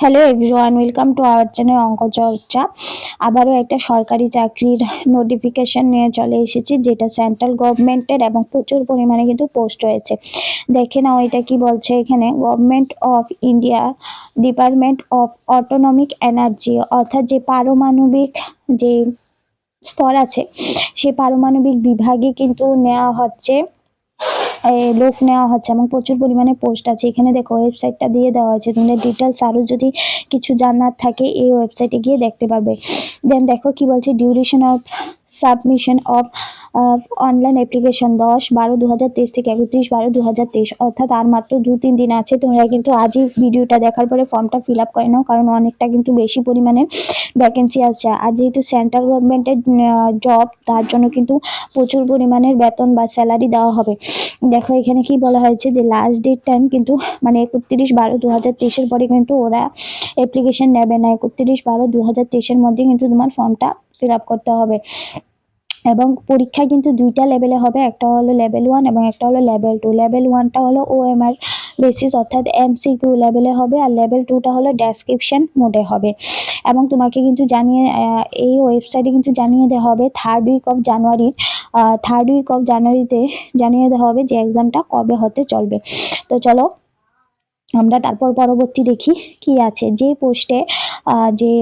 Hello everyone welcome to our channel অঙ্ক চর্চা আবারও একটা সরকারি চাকরির নোটিফিকেশন নিয়ে চলে এসেছি, যেটা সেন্ট্রাল গভর্নমেন্টের এবং প্রচুর পরিমাণে কিন্তু পোস্ট রয়েছে দেখে নাও এটা কি বলছে এখানে government of India department of atomic energy অর্থাৎ যে পারমাণবিক যে স্তর আছে সেই পারমাণবিক বিভাগে কিন্তু নেওয়া হচ্ছে। লোক নেওয়া হচ্ছে এবং প্রচুর পরিমাণে পোস্ট আছে। এখানে দেখো ওয়েবসাইটটা দিয়ে দেওয়া হয়েছে। তোমাদের ডিটেলস আরও যদি কিছু জানার থাকে, এই ওয়েবসাইটে গিয়ে দেখতে পাবে দেন দেখো কি বলছে duration of submission of online application দশ বারো দু হাজার তেইশ থেকে একত্রিশ বারো দু হাজার তেইশ। অর্থাৎ আর মাত্র দু তিন দিন আছে, তোমরা কিন্তু আজই ভিডিওটা দেখার পরে ফর্মটা ফিল আপ করে নাও, কারণ অনেকটা কিন্তু বেশি পরিমাণে ভ্যাকেন্সি আছে। আর যেহেতু সেন্ট্রাল গভর্নমেন্টের জব তার জন্য কিন্তু প্রচুর পরিমাণের বেতন বা স্যালারি দেওয়া হবে। দেখো, এখানে কি বলা হয়েছে যে লাস্ট ডেট টাইম কিন্তু মানে একত্রিশ বারো দু হাজার তেইশের পরে কিন্তু ওরা অ্যাপ্লিকেশন নেবে না। একত্রিশ বারো দু হাজার তেইশের মধ্যে কিন্তু তোমার ফর্মটা ফিল আপ করতে হবে। এবং পরীক্ষা কিন্তু দুইটা লেভেলে হবে, একটা হলো লেভেল ওয়ান এবং একটা হলো লেভেল টু লেভেল ওয়ানটা হলো ওএমআর বেসিস অর্থাৎ এমসিকিউ লেভেলে হবে আর লেভেল টুটা হলো ডেসক্রিপশন মোডে হবে। এবং তোমাকে কিন্তু জানিয়ে এই ওয়েবসাইটে কিন্তু জানিয়ে দেওয়া হবে থার্ড উইক অফ জানুয়ারির থার্ড উইক অফ জানুয়ারিতে জানিয়ে দেওয়া হবে যে এক্সামটা কবে হতে চলবে। তো চলো আমরা তারপর পরবর্তী দেখি কি আছে। যে পোস্টে যে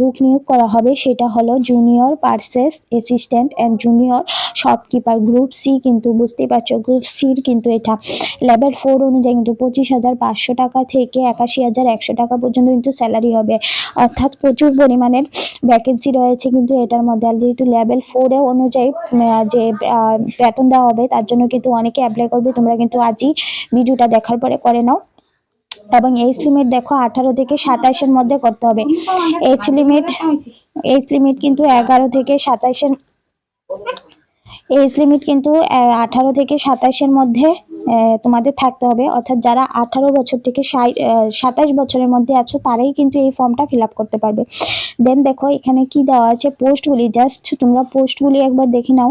লোক নিয়োগ করা হবে সেটা হলো junior purchase assistant and junior shopkeeper group C কিন্তু বুঝতেই পারছ গ্রুপ সির কিন্তু এটা লেভেল ফোর অনুযায়ী কিন্তু পঁচিশ হাজার পাঁচশো টাকা থেকে একাশি হাজার একশো টাকা পর্যন্ত কিন্তু স্যালারি হবে। অর্থাৎ প্রচুর পরিমাণের ভ্যাকেন্সি রয়েছে কিন্তু এটার মধ্যে। আর যেহেতু লেভেল ফোরে অনুযায়ী যে বেতন দেওয়া হবে, তার জন্য কিন্তু অনেকে অ্যাপ্লাই করবে। তোমরা কিন্তু আজই ভিডিওটা দেখার পরে করে নাও। এবং এইচ লিমিট দেখো আঠারো থেকে সাতাশের মধ্যে করতে হবে। এইচ লিমিট এইচ লিমিট কিন্তু এগারো থেকে সাতাশের এজ লিমিট কিন্তু আঠারো থেকে সাতাশের মধ্যে তোমাদের থাকতে হবে। অর্থাৎ যারা আঠারো বছর থেকে সাতাশ বছরের মধ্যে আছো, তারাই কিন্তু এই ফর্মটা ফিল আপ করতে পারবে। দেন দেখো, এখানে কি দেওয়া আছে? পোস্টগুলি জাস্ট তোমরা পোস্টগুলি একবার দেখে নাও।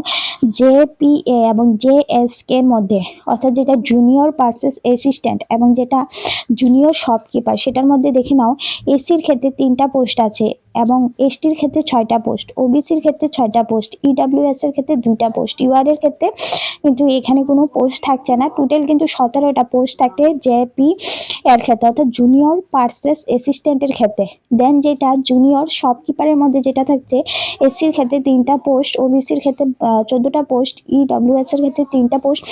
জে পি এ এবং জে এস কে মধ্যে, অর্থাৎ যেটা জুনিয়র পার্সেস অ্যাসিস্ট্যান্ট এবং যেটা জুনিয়র শপকিপার সেটার মধ্যে দেখে নাও। এসির ক্ষেত্রে তিনটা পোস্ট আছে। এবং এসটির ক্ষেত্রে ছয়টা পোস্ট, ওবিসির ক্ষেত্রে ছয়টা পোস্ট ইডাব্লিউএস এর ক্ষেত্রে দুইটা পোস্ট ইউআর এর ক্ষেত্রে কিন্তু এখানে কোনো পোস্ট থাকছে না। টোটাল কিন্তু সতেরোটা পোস্ট থাকে জেপি এর ক্ষেত্রে, অর্থাৎ জুনিয়র পার্সেস অ্যাসিস্ট্যান্টের ক্ষেত্রে। দেন যেটা জুনিয়র শপকিপারের মধ্যে যেটা থাকছে এসির ক্ষেত্রে তিনটা পোস্ট, ওবিসির ক্ষেত্রে চোদ্দোটা পোস্ট ইডাব্লিউএস এর ক্ষেত্রে তিনটা পোস্ট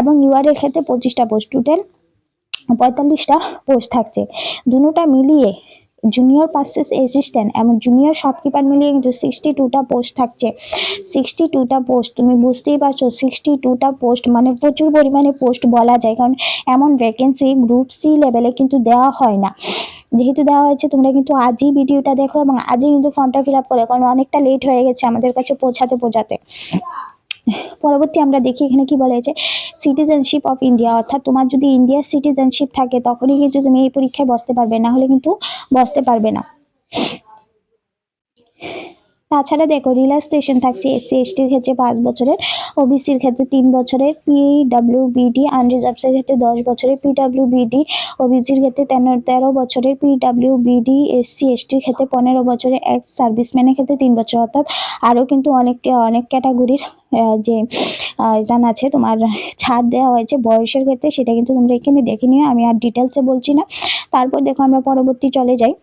এবং ইউআর এর ক্ষেত্রে পঁচিশটা পোস্ট। টোটাল পঁয়তাল্লিশটা পোস্ট থাকছে। দুটোটা মিলিয়ে জুনিয়র পার্সেস অ্যাসিস্ট্যান্ট এবং জুনিয়র শপকিপার মিলিয়ে কিন্তু সিক্সটি টুটা পোস্ট থাকছে। সিক্সটি টুটা পোস্ট তুমি বুঝতেই পারছ সিক্সটি টুটা পোস্ট মানে প্রচুর পরিমাণে পোস্ট বলা যায়, কারণ এমন ভ্যাকেন্সি গ্রুপ সি লেভেলে কিন্তু দেওয়া হয় না। যেহেতু দেওয়া হয়েছে, তোমরা কিন্তু আজই ভিডিওটা দেখো এবং আজই কিন্তু ফর্মটা ফিল আপ করো, কারণ অনেকটা লেট হয়ে গেছে আমাদের কাছে পৌঁছাতে পৌঁছাতে। পরবর্তী আমরা দেখি এখানে কি বলা হয়েছে সিটিজেনশিপ অফ ইন্ডিয়া অর্থাৎ তোমার যদি ইন্ডিয়ার সিটিজেনশিপ থাকে, তখনই কিন্তু তুমি এই পরীক্ষায় বসতে পারবে, না হলে কিন্তু বসতে পারবে না। তাছাড়া দেখো রিল্যাক্সেশন থাকছে এসসি এসটির ক্ষেত্রে পাঁচ বছরের ওবিসির ক্ষেত্রে তিন বছরের পিডাব্লিউ বিডি আনরিজার্ভসের ক্ষেত্রে দশ বছরের পিডাব্লিউ বিডি ওবিসির ক্ষেত্রে তেরো তেরো বছরের বিডি এসসি এসটির ক্ষেত্রে পনেরো বছরের এক্স সার্ভিসম্যানের ক্ষেত্রে তিন বছর। অর্থাৎ আরও কিন্তু অনেক অনেক ক্যাটাগরির যে দান আছে, তোমার ছাড় দেওয়া হয়েছে বয়সের ক্ষেত্রে, সেটা কিন্তু তোমরা এখানে দেখে নিও, আমি আর ডিটেলসে বলছি না। তারপর দেখো আমরা পরবর্তী চলে যাই।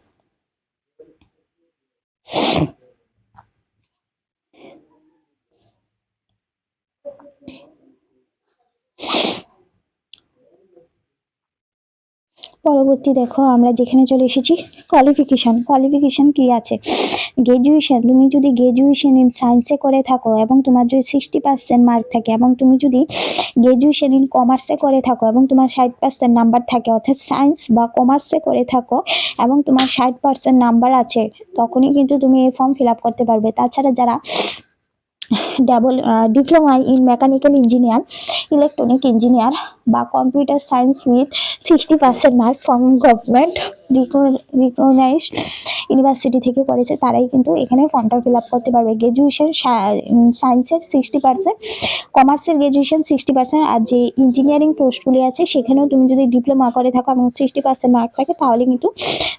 পরবর্তী দেখো, আমরা যেখানে চলে এসেছি কোয়ালিফিকেশন কোয়ালিফিকেশন কি আছে? গ্র্যাজুয়েশন তুমি যদি গ্র্যাজুয়েশন ইন সায়েন্সে করে থাকো এবং তোমার যদি সিক্সটি পার্সেন্ট মার্ক থাকে এবং তুমি যদি গ্র্যাজুয়েশন ইন কমার্সে করে থাকো এবং তোমার ষাট পার্সেন্ট নাম্বার থাকে, অর্থাৎ সায়েন্স বা কমার্সে করে থাকো এবং তোমার ষাট পার্সেন্ট নাম্বার আছে, তখনই কিন্তু তুমি এই ফর্ম ফিল আপ করতে পারবে। তাছাড়া যারা double diploma in mechanical engineer electronic engineer বা computer science with sixty percent mark from government recognized university থেকে করেছে। তারাই কিন্তু এখানে ফর্মটা ফিল আপ করতে পারবে। গ্র্যাজুয়েশন সায়েন্সের সিক্সটি পার্সেন্ট কমার্সের গ্র্যাজুয়েশন সিক্সটি পার্সেন্ট আর যে ইঞ্জিনিয়ারিং পোস্টগুলি আছে, সেখানেও তুমি যদি ডিপ্লোমা করে থাকো এবং সিক্সটি পার্সেন্ট মার্ক থাকে, তাহলে কিন্তু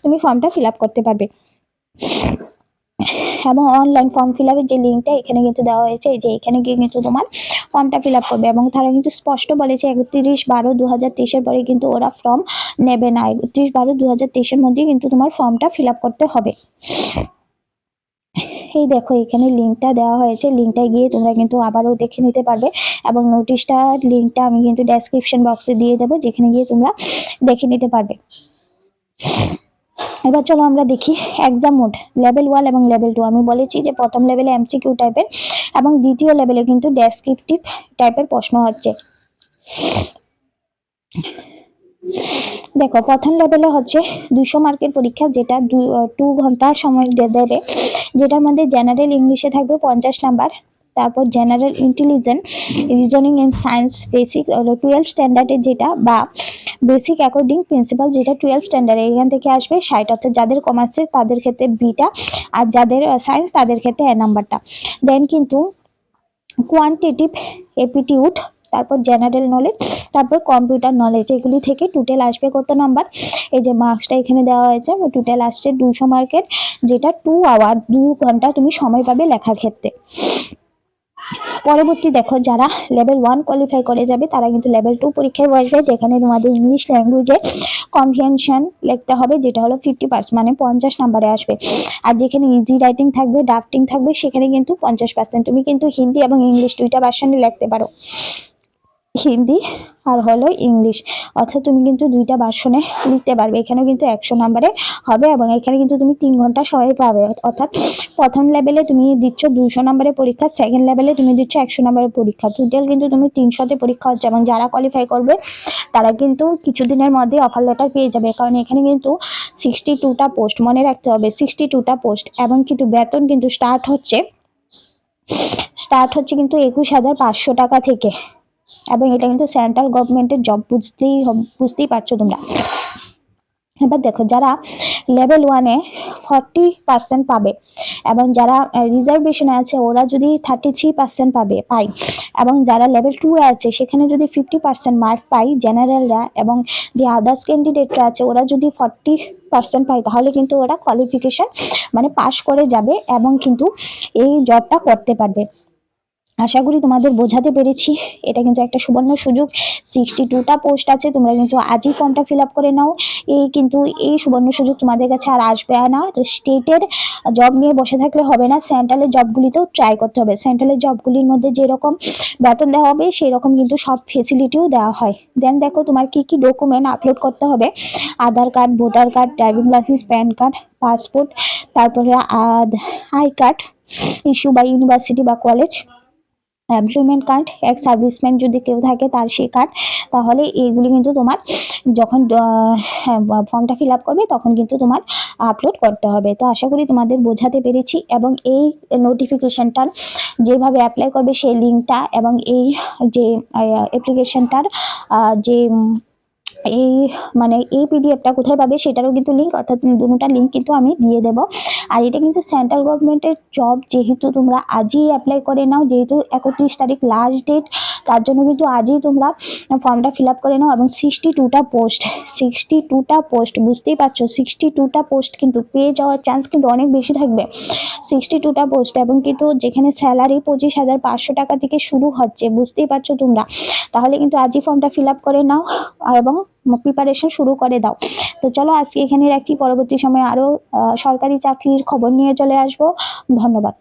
তুমি ফর্মটা ফিল আপ করতে পারবে। এবং অনলাইন ফর্ম ফিল আপের যে লিঙ্কটা এখানে কিন্তু দেওয়া হয়েছে যে এখানে গিয়ে কিন্তু তোমার ফর্মটা ফিল আপ করবে এবং তারা কিন্তু স্পষ্ট বলেছে একত্রিশ বারো দু হাজার তেইশের পরে কিন্তু ওরা ফর্ম নেবে না। একত্রিশ বারো দু হাজার তেইশের মধ্যে কিন্তু তোমার ফর্মটা ফিল আপ করতে হবে। এই দেখো, এখানে লিঙ্কটা দেওয়া হয়েছে। লিঙ্কটা গিয়ে তোমরা কিন্তু আবারও দেখে নিতে পারবে এবং নোটিশটার লিঙ্কটা আমি কিন্তু ডেসক্রিপশন বক্সে দিয়ে দেবো, যেখানে গিয়ে তোমরা দেখে নিতে পারবে। এবার চলো আমরা দেখি এক্সাম মোড লেভেল ওয়ান এবং লেভেল টু আমি বলেছি যে প্রথম লেভেলে এমসিকিউ টাইপের এবং দ্বিতীয় লেভেলে কিন্তু ডেসক্রিপটিভ টাইপের প্রশ্ন হচ্ছে। দেখো, প্রথম লেভেলে হচ্ছে দুশো মার্কের পরীক্ষা যেটা টু ঘণ্টা সময় দেবে। যেটার মধ্যে জেনারেল ইংলিশে থাকবে পঞ্চাশ নাম্বার তারপর general intelligence reasoning and science basic twelve স্ট্যান্ডার্ডের যেটা বা বেসিক অ্যাকর্ডিং প্রিন্সিপাল যেটা টুয়েলভ স্ট্যান্ডার্ড এখান থেকে আসবে, ষাট অর্থাৎ যাদের কমার্সের তাদের ক্ষেত্রে বিটা আর যাদের সায়েন্স তাদের ক্ষেত্রে এ নাম্বারটা দেন কিন্তু কোয়ান্টিটিভ এপিটিউড তারপর জেনারেল নলেজ তারপর কম্পিউটার নলেজ এগুলি থেকে টোটাল আসবে কত নাম্বার এই যে মার্কসটা এখানে দেওয়া হয়েছে টোটাল আসছে দুশো মার্কের যেটা টু আওয়ার দু ঘণ্টা তুমি সময় পাবে লেখার ক্ষেত্রে। পরবর্তী দেখো, যারা লেভেল ওয়ান কোয়ালিফাই করে যাবে, তারা কিন্তু লেভেল টু পরীক্ষায় বসবে, যেখানে তোমাদের ইংলিশ ল্যাঙ্গুয়েজে কনভেনশন লিখতে হবে, যেটা হলো ফিফটি পার্সেন্ট মানে পঞ্চাশ নাম্বারে আসবে। আর যেখানে ইজি রাইটিং থাকবে ডাফটিং থাকবে, সেখানে কিন্তু পঞ্চাশ পার্সেন্ট তুমি কিন্তু হিন্দি এবং ইংলিশ দুইটা ভার্সানে লিখতে পারো। হিন্দি আর হলো ইংলিশ। অর্থাৎ তুমি কিন্তু দুইটা ভার্সনে লিখতে পারবে। এখানেও কিন্তু একশো নাম্বারে হবে এবং এখানে কিন্তু তুমি তিন ঘণ্টা সময় পাবে। অর্থাৎ প্রথম লেভেলে তুমি দিচ্ছ দুশো নাম্বারের পরীক্ষা সেকেন্ড লেভেলে তুমি দিচ্ছ একশো নাম্বারের পরীক্ষা। টোটাল কিন্তু তুমি তিনশোতে পরীক্ষা হচ্ছে এবং যারা কোয়ালিফাই করবে, তারা কিন্তু কিছুদিনের মধ্যে অফার লেটার পেয়ে যাবে। কারণ এখানে কিন্তু সিক্সটি টুটা পোস্ট মনে রাখতে হবে। সিক্সটি টুটা পোস্ট এবং কিন্তু বেতন কিন্তু স্টার্ট হচ্ছে স্টার্ট হচ্ছে কিন্তু একুশ হাজার পাঁচশো টাকা থেকে। এবং এটা কিন্তু সেন্ট্রাল গভর্নমেন্টের জব বুঝতেই বুঝতেই পারছ তোমরা। এবার দেখো, যারা লেভেল ওয়ানে ফর্টি পার্সেন্ট পাবে এবং যারা রিজার্ভেশনে আছে, ওরা যদি থার্টি থ্রি পার্সেন্ট পাবে পাই এবং যারা লেভেল টু আছে, সেখানে যদি ফিফটি পার্সেন্ট মার্ক পাই জেনারেলরা এবং যে আদার্স ক্যান্ডিডেটরা আছে, ওরা যদি ফর্টি পার্সেন্ট পায়, তাহলে কিন্তু ওরা কোয়ালিফিকেশন মানে পাশ করে যাবে এবং কিন্তু এই জবটা করতে পারবে। আশা করি তোমাদের বোঝাতে পেরেছি। এটা কিন্তু একটা সুবর্ণ সুযোগ। সিক্সটি টুটা পোস্ট আছে, তোমরা কিন্তু আজই ফর্মটা ফিল আপ করে নাও। এই কিন্তু এই সুবর্ণ সুযোগ তোমাদের কাছে আর আসবে না। স্টেটের জব নিয়ে বসে থাকলে হবে না। সেন্ট্রালের জবগুলিতেও ট্রাই করতে হবে। সেন্ট্রালের জবগুলির মধ্যে যেরকম বেতন দেওয়া হবে সেই রকম কিন্তু সব ফেসিলিটিও দেওয়া হয়। দেন দেখো তোমার কি কি ডকুমেন্ট আপলোড করতে হবে। Aadhaar card voter card driving license PAN card passport তারপরে আই কার্ড ইস্যু বা ইউনিভার্সিটি বা কলেজ এমপ্লয়মেন্ট কার্ড এক সার্ভিসম্যান যদি কেউ থাকে তার সেই কার্ড তাহলে এইগুলি কিন্তু তোমার যখন ফর্মটা ফিল আপ করবে তখন কিন্তু তোমার আপলোড করতে হবে। তো আশা করি তোমাদের বোঝাতে পেরেছি এবং এই নোটিফিকেশানটার যেভাবে অ্যাপ্লাই করবে সেই লিঙ্কটা এবং এই যে অ্যাপ্লিকেশানটার যে এই মানে এই পিডিএফটা কোথায় পাবে সেটারও কিন্তু লিঙ্ক অর্থাৎ দুটোটা লিঙ্ক কিন্তু আমি দিয়ে দেবো। আর এটা কিন্তু সেন্ট্রাল গভর্নমেন্টের জব যেহেতু তোমরা আজই অ্যাপ্লাই করে নাও, যেহেতু একত্রিশ তারিখ লাস্ট ডেট তার জন্য কিন্তু আজই তোমরা ফর্মটা ফিল আপ করে নাও এবং সিক্সটি টুটা পোস্ট সিক্সটি টুটা পোস্ট বুঝতেই পারছ? সিক্সটি টুটা পোস্ট কিন্তু পেয়ে যাওয়ার চান্স কিন্তু অনেক বেশি থাকবে। সিক্সটি টুটা পোস্ট এবং কিন্তু যেখানে স্যালারি পঁচিশ হাজার পাঁচশো টাকা থেকে শুরু হচ্ছে, বুঝতেই পারছ তোমরা? তাহলে কিন্তু আজই ফর্মটা ফিল আপ করে নাও এবং প্রিপারেশন শুরু করে দাও। তো চলো আজকে এখানে রাখছি। পরবর্তী সময়ে আরও সরকারি চাকরির খবর নিয়ে চলে আসব। ধন্যবাদ।